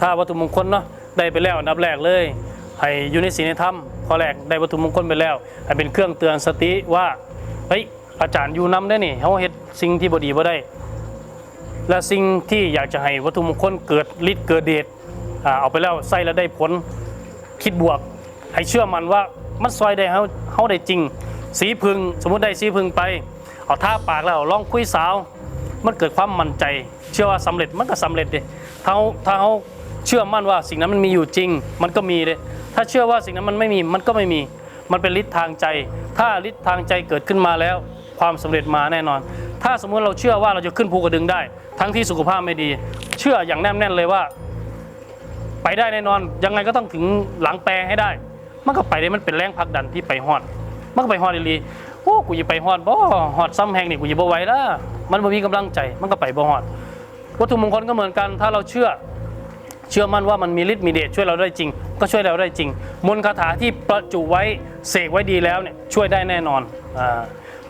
ถ้าวัตถุมงคลเนาะได้ไปแล้วอันดับแรกเลย ให้อยู่ในศีลในธรรมข้อแรกได้วัตถุมงคลไปแล้วให้เป็นเครื่องเตือนสติว่าเฮ้ยอาจารย์อยู่นํได้นี่เฮาเฮ็ดสิ่งที่บ่ดีบ่ได้ และสิ่งที่อยากจะให้วัตถุมงคลเกิดฤทธิ์เกิดเดชเอาไปแล้วใส่แล้วได้ผลคิดบวก ให้เชื่อมันว่ามันซอยได้เฮาเฮาได้จริง สีพึง สมมุติได้สีพึงไป เอาท่าปากแล้วลองคุยสาว มันเกิดความมั่นใจ เชื่อว่าสำเร็จมันก็สำเร็จดิถ้าเขาถ้าเขา เชื่อมั่นว่าสิ่งนั้นมันมีอยู่จริง มันก็มีเลย ถ้าเชื่อว่าสิ่งนั้นมันไม่มีมันก็ไม่มี มันเป็นฤทธิ์ทางใจ ถ้าฤทธิ์ทางใจเกิดขึ้นมาแล้ว ความสำเร็จมาแน่นอน ถ้าสมมุติเราเชื่อว่าเราจะขึ้นภูกระดึงได้ ทั้งที่สุขภาพไม่ดี เชื่ออย่างแน่แน่นเลยว่า ไปได้แน่นอน ยังไงก็ต้องถึงหลังแปรให้ได้ มันก็ไปได้มันเป็นแรงผลักดันที่ไปฮอด มันก็ไปฮอดอีลีโอ้กูจะไปฮอดบ่ฮอดซ้ำแหงนี่กูจะบ่ไหวละมันบ่มีกำลังใจ มันก็ไปบ่ฮอดวัตถุมงคลก็เหมือนกัน ถ้าเราเชื่อ เชื่อมั่นว่ามันมีฤทธิ์มีเดชช่วยเราได้จริง ก็ช่วยเราได้จริง มนต์คาถาที่ประจุไว้เสกไว้ดีแล้วเนี่ยช่วยได้แน่นอนอ่า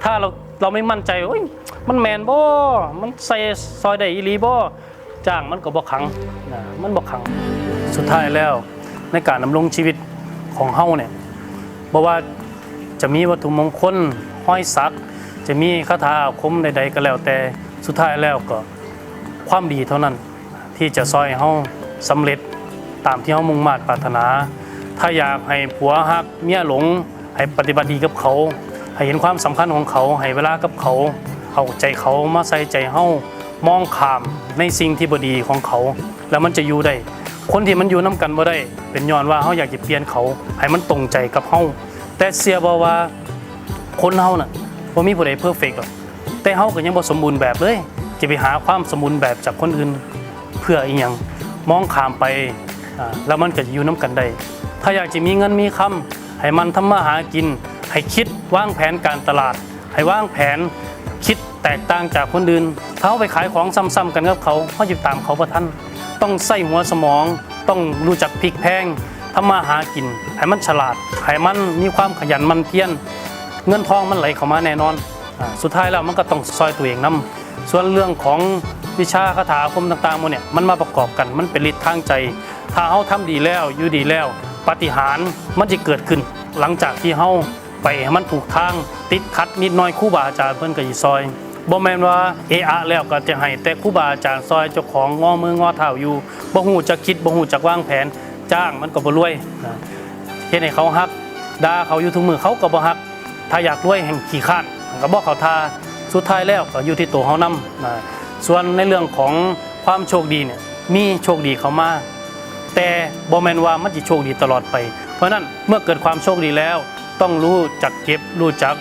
ถ้าเราเราไม่มั่นใจเอ้ยมันแมนบ่มันใส่ซอยได้อีหลีบ่จ้างมันก็บ่ขังนะมันบ่ขังสุดท้ายแล้วในการดำรงชีวิตของเฮาเนี่ยบ่ว่าจะมีวัตถุมงคลห้อยสัก จะมีคาถาอาคมใด ๆ ก็แล้วแต่สุดท้ายแล้วก็ความดีเท่านั้นที่จะซอยเฮา สำเร็จตามที่เฮามุ่งมา่ปรารถนา ถ้าอยากให้ผัวฮักเมียหลง ให้ปฏิบัติดีกับเขา ให้เห็นความสำคัญของเขา ให้เวลากับเขา เอาใจเขามาใส่ใจเฮามองข้ามในสิ่งที่บดีของเขา แล้วมันจะอยู่ได้ คนที่มันอยู่น้กันบ่ได้ เป็นย้อนว่าเฮาอยากจะเปลี่ยนเขา ให้มันตรงใจกับเฮาแต่เสียบ่ว่าคนเฮาน่ะบ่มีผู้ใดเพอร์เฟกต์หรอกแต่เฮาก็ยังบ่สมบูรณ์แบบเลยจะไปหาความสมบูรณ์แบบจากคนอื่นเพื่ออีหยัง มองข้ามไปแล้วมันก็จะอยู่น้กันได้ถ้าอยากจะมีเงินมีคำให้มันทำมาหากิน ให้คิดวางแผนการตลาด ให้วางแผนคิดแตกต่างจากคนอื่นถ้าเขาไปขายของซ้ำๆกันกับเขาเขาจะตามเขาประทันต้องใส่หัวสมอง ต้องรู้จักพลิกแพงทำมาหากิน ให้มันฉลาด ให้มันมีความขยันมันเพียรเงินทองมันไหลเข้ามาแน่นอนอสุดท้ายแล้วมันก็ต้องซอยตัวเองนํส่วนเรื่องของ วิชาคาถาอาคมต่างๆหมดเนี่ยมันมาประกอบกันมันเป็นฤทธิ์ทางใจ ถ้าเฮาทำดีแล้วอยู่ดีแล้ว ปฏิหารมันจะเกิดขึ้น หลังจากที่เฮาไปให้มันถูกทางติดขัดนิดน้อยคู่บาอาจารย์เพิ่นก็สิซอยบ่แม่นว่าเอะอะแล้วก็จะให้แต่ครู่บาอาจารย์ซอยเจ้าของงอมืองอเท้าอยู่บ่ฮู้จักคิดบ่ฮู้จักวางแผนจ้างมันก็บ่รวยนะเฮ็ดให้เขาฮักด่าเขาอยู่ทุกมือเขาก็บ่ฮัก ถ้าอยากรวยแห่งขี้ข้านก็บอกเขาทาสุดท้ายแล้วก็อยู่ที่ตัวเขานำนะ ส่วนในเรื่องของความโชคดีเนี่ยมีโชคดีเขามาแต่บอแมนว่ามันจะโชคดีตลอดไป เพราะนั้นเมื่อเกิดความโชคดีแล้ว ต้องรู้จักเก็บรู้จัก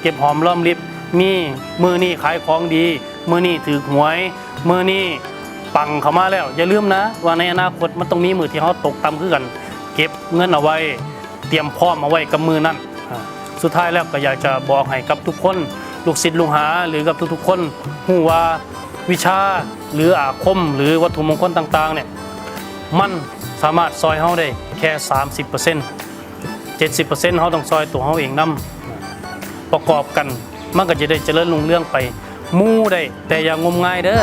เก็บหอมรอมริบมีมือนี่ขายของดี มือนี่ถือหวย มือนี่ปังเขามาแล้ว อย่าลืมนะ ว่าในอนาคตมันต้องมีมือที่เขาตกต่ำขึ้นกัน เก็บเงินเอาไว้ เตรียมพร้อมเอาไว้กับมือนั่นสุดท้ายแล้วก็อยากจะบอกให้กับทุกคน ลูกศิษย์ลูกหาหรือกับทุกๆ คนหูว่า วิชาหรืออาคมหรือวัตถุมงคลต่างๆเนี่ยมันสามารถซอยเฮาได้แค่ 30% 70%เฮาต้องซอยตัวเฮาเองนํประกอบกันมันก็จะได้เจริญรุ่งเรื่องไปมู่ได้แต่อย่างมงายเด้อ